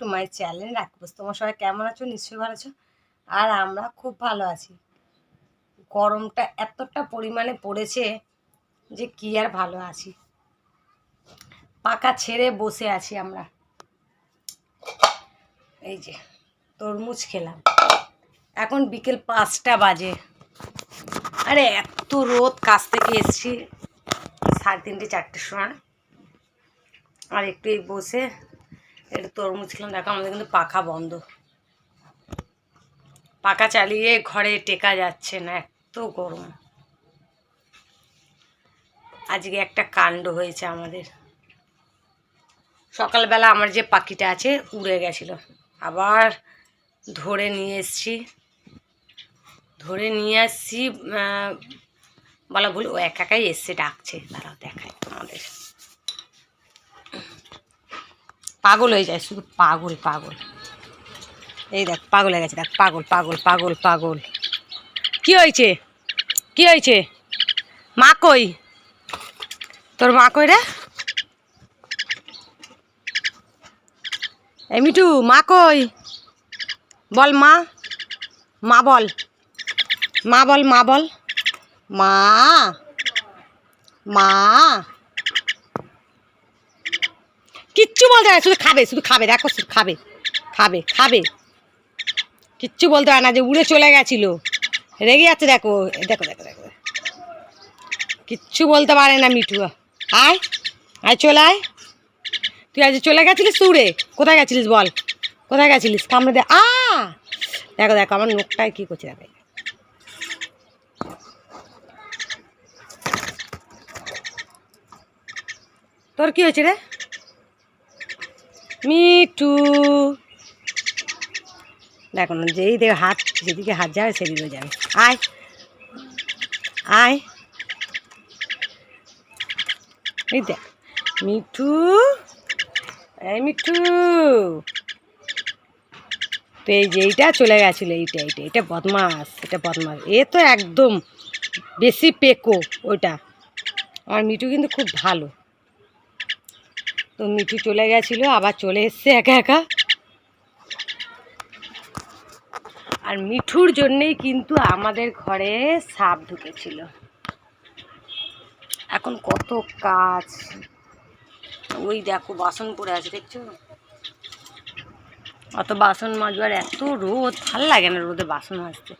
To my channel রাখব তোমার সবাই কেমন আছো? নিশ্চয়ই ভালো আছো? আর আমরা খুব ভালো আছি। গরমটা এতটা পরিমাণে পড়েছে যে কি আর ভালো আছি। পাকা ছেড়ে বসে আছি আমরা। এই যে, তরমুজ খেলাম। এখন বিকেল পাঁচটা বাজে। আরে, এত রোদ কাছ থেকে এসছি। সাড়ে তিনটে, চারটের সময়। আর একটু বসে একটু তরমুজ খেলাম। দেখো, আমাদের কিন্তু পাখা বন্ধ। পাখা চালিয়ে ঘরে টেকা যাচ্ছে না, এত গরম। আজকে একটা কাণ্ড হয়েছে আমাদের। সকালবেলা আমার যে পাখিটা আছে, উড়ে গেছিল। আবার ধরে নিয়ে এসছি। ধরে নিয়ে আসছি বলা ভুল, ও একা একাই এসছে, ডাকছে। দাঁড়াও দেখায় তোমাদের। পাগল হয়ে যায়, শুধু পাগল পাগল। এই দেখ, পাগল হয়ে গেছে, দেখ, পাগল পাগল পাগল পাগল। কি হয়েছে? কি হয়েছে? মা কই? তোর মা কই রে? এই মিঠু, মা কই? বল মা মা বল। মা বল মা বল। মা মা। কিচ্ছু বলতে হয় শুধু খাবে শুধু খাবে, দেখো, শুধু খাবে খাবে খাবে। কিচ্ছু বলতে হয় না, যে উড়ে চলে গেছিল। রেগে যাচ্ছে, দেখো দেখো দেখো দেখো। কিচ্ছু বলতে পারে না মিঠু। আয় আয়, চলে আয়। তুই আজ চলে গেছিলিস উড়ে? কোথায় গেছিলিস বল? কোথায় গেছিলিস? কামড়ে দে, আ! দেখো দেখো, আমার নোখটায় কী করছে, দেখো। তোর কী হয়েছে রে? মিঠু দেখো না, যেই দেখ হাত, যেদিকে হাত যাবে সেদিকে যাবে। আয়। আয়। এই দেখ মিঠু এই মিঠু তো এই যে এইটা চলে গেছিল, এইটা এইটা এটা বদমাস এটা বদমাস। এ তো একদম বেশি পেকো ওইটা। আমার মিঠু কিন্তু খুব ভালো। তো মিঠু চলে গেছিল, আবার চলে এসছে একা একা। আর মিঠুর জন্যেই কিন্তু আমাদের ঘরে সাপ ঢুকেছিল। এখন কত কাজ। ওই দেখো, বাসন পড়ে আছে, দেখছ? অত বাসন মাজবার এত রোদ, ভালো লাগে না রোদে বাসন মাজতে।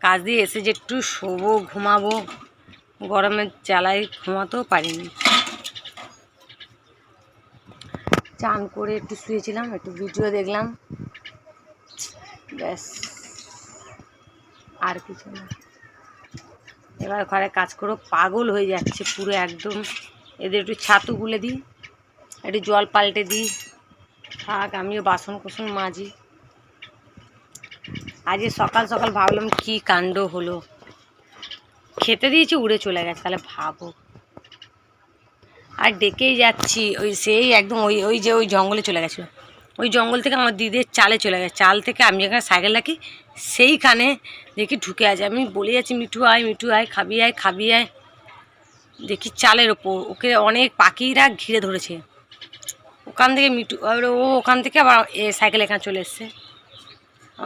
কাজ দিয়ে এসে যে একটু শোবো, ঘুমাবো, গরমের জ্বালায় ঘুমাতেও পারিনি। চান করে একটু শুয়েছিলাম, একটু ভিডিও দেখলাম। ব্যাস। আর কিছু না। এবার ঘরে কাজ করো পাগল হয়ে যাচ্ছে পুরো একদম। এদের একটু ছাতু গুলে দিই, একটু জল পাল্টে দিই। থাক, আমিও বাসন কুসন মাজি। আজকে সকাল সকাল ভাবলাম কি কাণ্ড হলো। খেতে দিয়েছি, উড়ে চলে গেছে, তাহলে ভাবো। আর ডেকেই যাচ্ছি, ওই সেই একদম ওই ওই যে ওই জঙ্গলে চলে গেছিল। ওই জঙ্গল থেকে আমার দিদির চালে চলে গেছে। চাল থেকে আমি যেখানে সাইকেল রাখি, সেইখানে দেখি ঢুকে আছে। আমি বলে যাচ্ছি, মিঠু আয় মিঠু আয়, খাবি আয় খাবি আয়। দেখি চালের ওপর, ওকে অনেক পাখিরা ঘিরে ধরেছে। ওখান থেকে মিঠু, আর ও ওখান থেকে আবার এ সাইকেল এখানে চলে এসছে।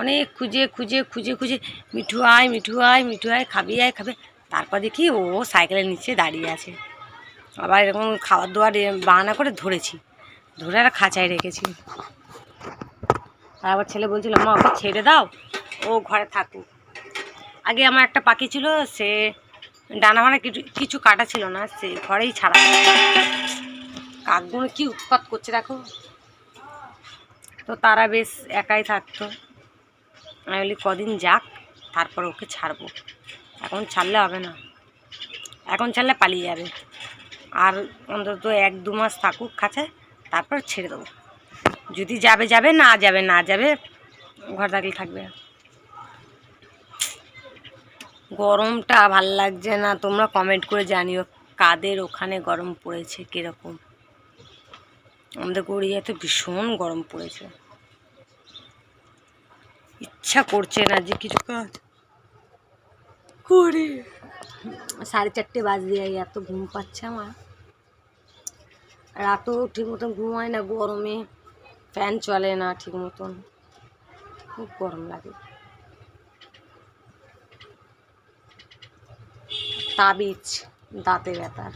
অনেক খুঁজে খুঁজে খুঁজে খুঁজে, মিঠু আয় মিঠু আয় মিঠু আয়, খাবি আয়, খাবে তারপর দেখি ও সাইকেলের নিচে দাঁড়িয়ে আছে। আবার এরকম দাবার এ বাহানা করে ধরেছি। ধরে আর খাঁচায় রেখেছি। আর আবার ছেলে বলছিল, মা, ওকে ছেড়ে দাও, ও ঘরে থাকুক। আগে আমার একটা পাখি ছিল, সে ডানা মানে কিছু কাটা ছিল না, সে ঘরেই ছাড়া কাকগুলো কি উৎপাত করছে দেখো। তো তারা বেশ একাই থাকতো। আমি বলি, কদিন যাক, তারপর ওকে ছাড়বো। এখন ছাড়লে হবে না। এখন ছাড়লে পালিয়ে যাবে। আর অন্তত এক দু মাস থাকুক কাছে তারপর ছেড়ে দেবো। যদি যাবে যাবে, না যাবে না যাবে, ঘর থাকলে থাকবে। গরমটা ভালো লাগছে না, তোমরা কমেন্ট করে জানিও, কাদের ওখানে গরম পড়েছে কীরকম? আমাদের গড়িয়াতে ভীষণ গরম পড়েছে। ইচ্ছা করছে না যে কিছু কাজ করে সাড়ে চারটে বাজে এত ঘুম পাচ্ছে আমার। রাতেও ঠিক মতন ঘুমায় না, গরমে ফ্যান চলে না ঠিক মতন। খুব গরম লাগে। তাবিজ, দাঁতে ব্যথার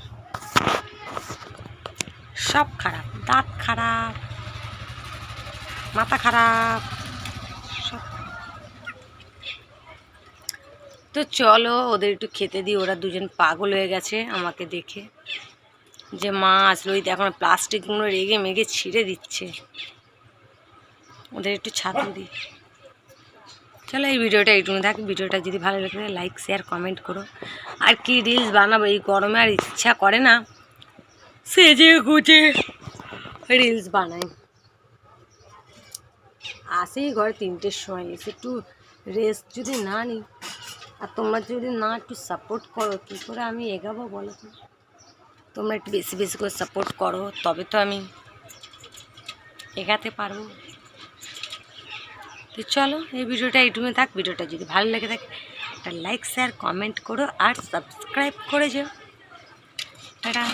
সব খারাপ, দাঁত খারাপ, মাথা খারাপ। তো চলো ওদের একটু খেতে দিই, ওরা দুজন পাগল হয়ে গেছে আমাকে দেখে। যে মা আসলো ওই এখন প্লাস্টিকগুলো রেগে মেগে ছিঁড়ে দিচ্ছে। ওদের একটু ছাতু দিই। চলো এই ভিডিওটা এইটুকু থাক। ভিডিওটা যদি ভালো লাগে লাইক শেয়ার কমেন্ট করো। আর কি রিলস বানাবো এই গরমে আর ইচ্ছা করে না, সেজে গুজে রিলস বানাই। আসেই ঘরে তিনটের সময়, এসে একটু রেস্ট যদি না নিই। আর তোমরা যদি না একটু সাপোর্ট করো, কী করে আমি এগাবো বলো তো? তোমরা একটু বেশি বেশি করে সাপোর্ট করো, তবে তো আমি এগাতে পারব। তো চলো, এই ভিডিওটা এইটুকু থাক। ভিডিওটা যদি ভালো লেগে থাকে, একটা লাইক শেয়ার কমেন্ট করো আর সাবস্ক্রাইব করে যাও। টাটা।